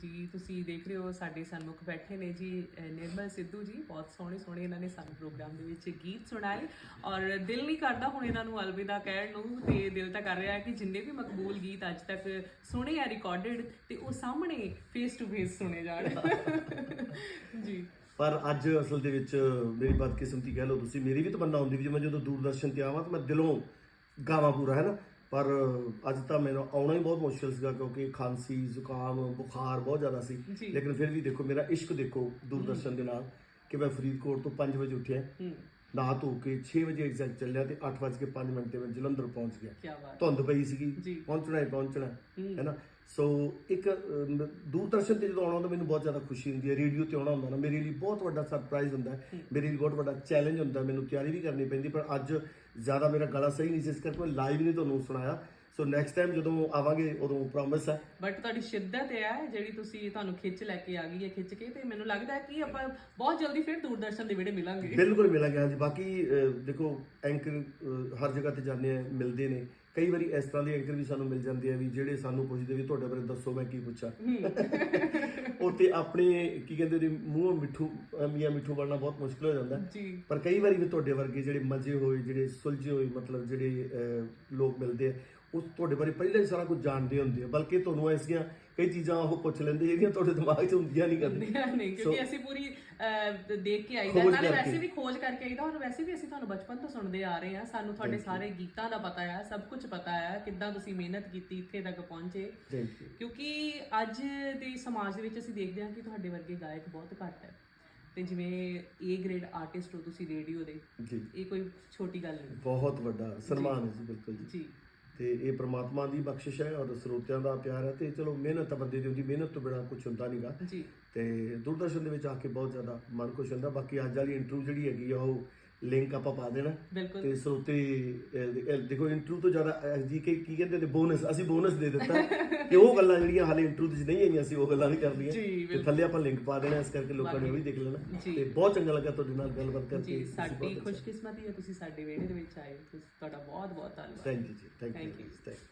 ਜੀ ਤੁਸੀਂ ਦੇਖ ਰਹੇ ਹੋ ਸਾਡੇ ਸਨਮੁਖ ਬੈਠੇ ਨੇ ਜੀ ਨਿਰਮਲ ਸਿੱਧੂ ਜੀ ਬਹੁਤ ਸੋਹਣੇ ਸੋਹਣੇ ਇਹਨਾਂ ਨੇ ਸਾਨੂੰ ਪ੍ਰੋਗਰਾਮ ਦੇ ਵਿੱਚ ਗੀਤ ਸੁਣਾਏ ਔਰ ਦਿਲ ਨਹੀਂ ਕਰਦਾ ਹੁਣ ਇਹਨਾਂ ਨੂੰ ਅਲਵਿਦਾ ਕਹਿਣ ਨੂੰ ਤੇ ਦਿਲ ਤਾਂ ਕਰ ਰਿਹਾ ਕਿ ਜਿੰਨੇ ਵੀ ਮਕਬੂਲ ਗੀਤ ਅੱਜ ਤੱਕ ਸੁਣੇ ਆ ਰਿਕਾਰਡਡ ਤੇ ਉਹ ਸਾਹਮਣੇ ਫੇਸ ਟੂ ਫੇਸ ਸੁਣੇ ਜਾਣ। ਜੀ। ਪਰ ਅੱਜ ਅਸਲ ਦੇ ਵਿੱਚ ਮੇਰੀ ਬਦਕਿਸਮਤੀ ਕਹਿ ਲਓ ਤੁਸੀਂ ਮੇਰੀ ਵੀ ਤਮੰਨਾ ਹੁੰਦੀ ਵੀ ਮੈਂ ਜਦੋਂ ਦੂਰਦਰਸ਼ਨ ਤੇ ਆਵਾਂ ਤਾਂ ਮੈਂ ਦਿਲੋਂ ਗਾਵਾਂ ਪੂਰਾ ਹੈ ਨਾ? ਪਰ ਅੱਜ ਤਾਂ ਮੈਨੂੰ ਆਉਣਾ ਹੀ ਬਹੁਤ ਮੁਸ਼ਕਿਲ ਸੀਗਾ ਕਿਉਂਕਿ ਖਾਂਸੀ ਜ਼ੁਕਾਮ ਬੁਖਾਰ ਬਹੁਤ ਜ਼ਿਆਦਾ ਸੀ। ਜੀ। ਲੇਕਿਨ ਫਿਰ ਵੀ ਦੇਖੋ ਮੇਰਾ ਇਸ਼ਕ ਦੇਖੋ ਦੂਰਦਰਸ਼ਨ ਦੇ ਨਾਲ ਕਿ ਮੈਂ ਫਰੀਦਕੋਟ ਤੋਂ 5 ਵਜੇ ਉੱਠਿਆ। ਹੂੰ। ਨਹਾ ਧੋ ਕੇ 6 ਵਜੇ ਐਗਜ਼ੈਕਟ ਚੱਲਿਆ ਤੇ 8:05 ਮਿੰਟ ਤੇ ਮੈਂ ਜਲੰਧਰ ਪਹੁੰਚ ਗਿਆ। ਕੀ ਬਾਤ। ਧੁੰਦ ਪਈ ਸੀਗੀ। ਜੀ। ਪਹੁੰਚਣਾ ਹੀ ਪਹੁੰਚਣਾ ਹੈ ਨਾ? ਸੋ ਇੱਕ ਦੂਰਦਰਸ਼ਨ ਤੇ ਜਦੋਂ ਆਉਣਾ ਹੁੰਦਾ ਮੈਨੂੰ ਬਹੁਤ ਜ਼ਿਆਦਾ ਖੁਸ਼ੀ ਹੁੰਦੀ ਹੈ। ਰੇਡੀਓ ਤੇ ਆਉਣਾ ਹੁੰਦਾ ਨਾ ਮੇਰੇ ਲਈ ਬਹੁਤ ਵੱਡਾ ਸਰਪ੍ਰਾਈਜ਼ ਹੁੰਦਾ ਹੈ। ਮੇਰੇ ਲਈ ਬਹੁਤ ਵੱਡਾ ਚੈਲੰਜ ਹੁੰਦਾ ਮੈਨੂੰ ਤਿਆਰੀ ਵੀ ਕਰਨੀ ਪੈਂਦੀ ਪਰ ਅੱਜ ਜ਼ਿਆਦਾ ਮੇਰਾ ਗਲਾ ਸਹੀ ਨਹੀਂ ਸੀ ਇਸ ਕਰਕੇ ਮੈਂ ਲਾਈਵ ਨਹੀਂ ਤੁਹਾਨੂੰ ਸੁਣਾਇਆ। ਸੋ ਨੈਕਸਟ ਟਾਈਮ ਜਦੋਂ ਆਵਾਂਗੇ ਉਦੋਂ ਪ੍ਰੋਮਿਸ ਹੈ। ਬਟ ਤੁਹਾਡੀ ਸ਼ਿੱਦਤ ਇਹ ਹੈ ਜਿਹੜੀ ਤੁਸੀਂ ਤੁਹਾਨੂੰ ਖਿੱਚ ਲੈ ਕੇ ਆ ਗਈ ਹੈ ਖਿੱਚ ਕੇ ਤੇ ਮੈਨੂੰ ਲੱਗਦਾ ਹੈ ਕਿ ਆਪਾਂ ਬਹੁਤ ਜਲਦੀ ਫਿਰ ਦੂਰਦਰਸ਼ਨ ਦੇ ਵਿੜੇ ਮਿਲਾਂਗੇ। ਬਿਲਕੁਲ ਮਿਲਾਂਗੇ ਹਾਂਜੀ। ਬਾਕੀ ਦੇਖੋ ਐਂਕਰ ਹਰ ਜਗ੍ਹਾ ਤੇ ਜਾਂਦੇ ਆ ਮਿਲਦੇ ਨੇ। ਕਈ ਵਾਰੀ ਇਸ ਤਰ੍ਹਾਂ ਦੇ ਐਂਕਰ ਵੀ ਸਾਨੂੰ ਮਿਲ ਜਾਂਦੇ ਆ ਵੀ ਜਿਹੜੇ ਸਾਨੂੰ ਪੁੱਛਦੇ ਵੀ ਤੁਹਾਡੇ ਬਾਰੇ ਦੱਸੋ ਮੈਂ ਕੀ ਪੁੱਛਾਂ। ਉਹ ਤੇ ਆਪਣੇ ਕੀ ਕਹਿੰਦੇ ਨੇ ਮੂੰਹ ਮਿੱਠੂ ਮੀਆਂ ਮਿੱਠੂ ਬਣਨਾ ਬਹੁਤ ਮੁਸ਼ਕਲ ਹੋ ਜਾਂਦਾ। ਜੀ। ਪਰ ਕਈ ਵਾਰੀ ਵੀ ਤੁਹਾਡੇ ਵਰਗੇ ਜਿਹੜੇ ਮਜੇ ਹੋਏ ਜਿਹੜੇ ਸੁਲਝੇ ਹੋਏ ਮਤਲਬ ਜਿਹੜੇ ਲੋਕ ਮਿਲਦੇ ਆ ਉਹ ਤੁਹਾਡੇ ਬਾਰੇ ਪਹਿਲਾਂ ਹੀ ਸਾਰਾ ਕੁਝ ਜਾਣਦੇ ਹੁੰਦੇ ਆ ਬਲਕਿ ਤੁਹਾਨੂੰ ਐਸੀਆਂ ਕਈ ਚੀਜ਼ਾਂ ਉਹ ਪੁੱਛ ਲੈਂਦੇ ਜਿਹੜੀਆਂ ਤੁਹਾਡੇ ਦਿਮਾਗ 'ਚ ਹੁੰਦੀਆਂ ਨਹੀਂ ਨਹੀਂ ਕਿਉਂਕਿ ਅਸੀਂ ਪੂਰੀ ਅਹ, ਦੇਖ ਕੇ ਆਈਦਾ। ਖੋਜ ਨਾਲੇ ਕਰਕੇ। ਵੈਸੇ ਵੀ ਖੋਜ ਕਰਕੇ ਆਈਦਾ ਔਰ ਵੈਸੇ ਵੀ ਅਸੀਂ ਤੁਹਾਨੂੰ ਬਚਪਨ ਤੋਂ ਸੁਣਦੇ ਆ ਰਹੇ ਹਾਂ ਸਾਨੂੰ ਤੁਹਾਡੇ ਸਾਰੇ ਗੀਤਾਂ ਦਾ ਪਤਾ ਹੈ ਸਭ ਕੁਝ ਪਤਾ ਹੈ ਕਿੱਦਾਂ ਤੁਸੀਂ ਮਿਹਨਤ ਕੀਤੀ ਇੱਥੇ ਤੱਕ ਪਹੁੰਚੇ। ਥੈਂਕ ਯੂ ਕਿਉਂਕਿ ਅੱਜ ਦੇ ਸਮਾਜ ਦੇ ਵਿੱਚ ਅਸੀਂ ਦੇਖਦੇ ਹਾਂ ਕਿ ਤੁਹਾਡੇ ਵਰਗੇ ਗਾਇਕ ਬਹੁਤ ਘੱਟ ਹੈ। ਤੇ ਜਿਵੇਂ A ਗ੍ਰੇਡ ਆਰਟਿਸਟ ਹੋ ਤੁਸੀਂ ਰੇਡੀਓ ਦੇ ਜੀ। ਇਹ ਕੋਈ ਛੋਟੀ ਗੱਲ ਨਹੀਂ। ਬਹੁਤ ਵੱਡਾ ਸਨਮਾਨ ਹੈ ਜੀ ਬਿਲਕੁਲ ਜੀ। ਜੀ। ਤੇ ਇਹ ਪ੍ਰਮਾਤਮਾ ਦੀ ਬਖਸ਼ਿਸ਼ ਹੈ ਔਰ ਸਰੋਤਿਆਂ ਦਾ ਪਿਆਰ ਹੈ ਤੇ ਚਲੋ ਮਿਹਨਤ ਤਾਂ ਬੰਦੇ ਦੀ ਹੁੰਦੀ ਮਿਹਨਤ ਤੋਂ ਬਿਨਾ ਕੁਝ ਹੁੰਦਾ ਨਹੀਂਗਾ ਜੀ। ਤੇ ਦੂਰਦਰਸ਼ਨ ਦੇ ਵਿੱਚ ਆ ਕੇ ਬਹੁਤ ਜ਼ਿਆਦਾ ਮਨ ਖੁਸ਼ ਹੁੰਦਾ। ਬਾਕੀ ਅੱਜ ਵਾਲੀ ਇੰਟਰਵਿਊ ਜਿਹੜੀ ਹੈਗੀ ਆ ਉਹ ਲਿੰਕ ਆਪਾਂ ਪਾ ਦੇਣਾ। ਬਿਲਕੁਲ। ਤੇ ਦੇਖੋ ਇੰਟਰਵਿਊ ਤੋਂ ਜ਼ਿਆਦਾ ਜੀ ਕੀ ਕੀ ਕਹਿੰਦੇ ਨੇ ਬੋਨਸ ਅਸੀਂ ਬੋਨਸ ਦੇ ਦਿੱਤਾ। ਕਿ ਉਹ ਗੱਲਾਂ ਜਿਹੜੀਆਂ ਹਾਲੇ ਇੰਟਰਵਿਊ ਵਿੱਚ ਨਹੀਂ ਆਈਆਂ ਸੀ ਉਹ ਗੱਲਾਂ ਨਹੀਂ ਕਰਦੀਆਂ ਜੀ, ਤੇ ਥੱਲੇ ਆਪਾਂ ਲਿੰਕ ਪਾ ਦੇਣਾ ਇਸ ਕਰਕੇ ਲੋਕਾਂ ਨੇ ਉਹ ਵੀ ਦੇਖ ਲੈਣਾ। ਜੀ। ਤੇ ਬਹੁਤ ਚੰਗਾ ਲੱਗਾ ਤੁਹਾਡੇ ਨਾਲ ਗੱਲਬਾਤ ਕਰਕੇ। ਜੀ ਸਾਡੀ ਖੁਸ਼ਕਿਸਮਤੀ ਹੈ ਤੁਸੀਂ ਸਾਡੇ ਵਿਹੜੇ ਦੇ ਵਿੱਚ ਆਏ ਤੁਸੀਂ ਤੁਹਾਡਾ ਬਹੁਤ ਬਹੁਤ ਧੰਨਵਾਦ। ਥੈਂਕ ਯੂ ਜੀ thank Thank you. Thank you